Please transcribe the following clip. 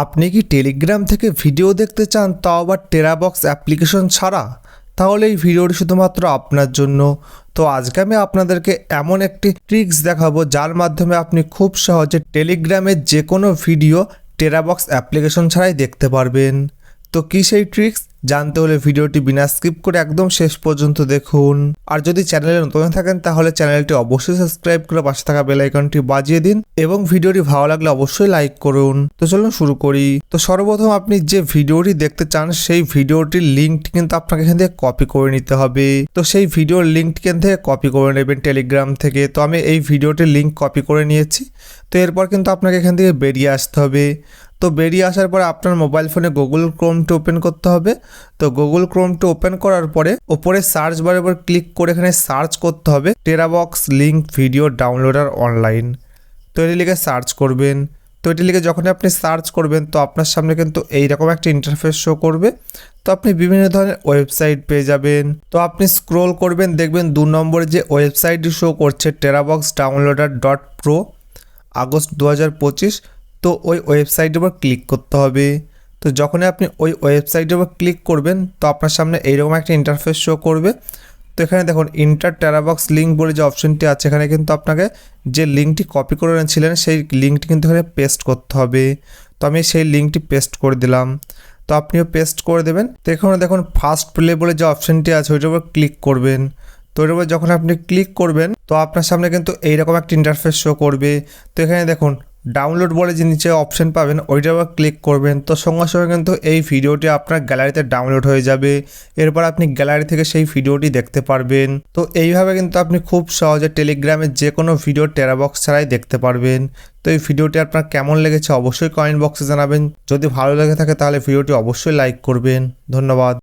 আপনি কি টেলিগ্রাম থেকে ভিডিও দেখতে চান তাও আবার টেরাবক্স অ্যাপ্লিকেশন ছাড়া? তাহলে এই ভিডিওটি শুধুমাত্র আপনার জন্য। তো আজকে আমি আপনাদেরকে এমন একটি ট্রিক্স দেখাবো, যার মাধ্যমে আপনি খুব সহজে টেলিগ্রামের যে কোনো ভিডিও টেরাবক্স অ্যাপ্লিকেশন ছাড়াই দেখতে পারবেন। তো কী সেই ট্রিক্স জানতে হলে ভিডিওটি বিনা স্কিপ করে একদম শেষ পর্যন্ত দেখুন। আর যদি চ্যানেলে নতুন থাকেন, তাহলে চ্যানেলটি অবশ্যই সাবস্ক্রাইব করে পাশে থাকা বেল আইকনটি বাজিয়ে দিন এবং ভিডিওটি ভালো লাগলে অবশ্যই লাইক করুন। তো চলুন শুরু করি। তো সর্বপ্রথম আপনি যে ভিডিওটি দেখতে চান, সেই ভিডিওটির লিঙ্কটি কিন্তু আপনাকে এখান থেকে কপি করে নিতে হবে। তো সেই ভিডিওর লিঙ্কটি এখান থেকে কপি করে নেবেন টেলিগ্রাম থেকে। তো আমি এই ভিডিওটির লিঙ্ক কপি করে নিয়েছি। তো এরপর কিন্তু আপনাকে এখান থেকে বেরিয়ে আসতে হবে। তো বেরিয়ে আসার পরে আপনার মোবাইল ফোনে গুগল ক্রোমটি ওপেন করতে হবে। তো গুগল ক্রোমটি ওপেন করার পরে ওপরে সার্চ বারের উপর ক্লিক করে এখানে সার্চ করতে হবে Terabox link video downloader online তো এটি লিখে সার্চ করবেন। তো এটি লিখে যখন আপনি সার্চ করবেন তো আপনার সামনে কিন্তু এইরকম একটা ইন্টারফেস শো করবে। তো আপনি বিভিন্ন ধরনের ওয়েবসাইট পেয়ে যাবেন। তো আপনি স্ক্রোল করবেন, দেখবেন দু নম্বরে যে ওয়েবসাইটটি শো করছে Terabox downloader dot pro August দু হাজার পঁচিশ। তো ওই ওয়েবসাইটের উপর ক্লিক করতে হবে। তো যখনই আপনি ওই ওয়েবসাইটের উপর ক্লিক করবেন, তো আপনার সামনে এইরকম একটা ইন্টারফেস শো করবে। তো এখানে দেখুন ইন্টার টেরাবক্স লিঙ্ক বলে যে অপশনটি আছে, এখানে কিন্তু আপনাকে যে লিঙ্কটি কপি করে এনেছিলেন, সেই লিঙ্কটি কিন্তু এখানে পেস্ট করতে হবে। তো আমি সেই লিঙ্কটি পেস্ট করে দিলাম। তো আপনিও পেস্ট করে দেবেন। তো এখানে দেখুন ফার্স্ট প্লে বলে যে অপশনটি আছে, ওইটার উপর ক্লিক করবেন। তো এর উপর যখন আপনি ক্লিক করবেন, তো আপনার সামনে কিন্তু এইরকম একটা ইন্টারফেস শো করবে। তো এখানে দেখুন ডাউনলোড বলে যে নিচে অপশন পাবেন ওইটার উপর ক্লিক করবেন। তো সঙ্গে সঙ্গে কিন্তু এই ভিডিওটি আপনার গ্যালারিতে ডাউনলোড হয়ে যাবে। এরপর আপনি গ্যালারি থেকে সেই ভিডিওটি দেখতে পারবেন। তো এইভাবে কিন্তু আপনি খুব সহজে টেলিগ্রামে যে কোনো ভিডিও টেরাবক্স ছাড়াই দেখতে পারবেন। তো এই ভিডিওটি আপনার কেমন লেগেছে অবশ্যই কমেন্ট বক্সে জানাবেন। যদি ভালো লেগে থাকে তাহলে ভিডিওটি অবশ্যই লাইক করবেন। ধন্যবাদ।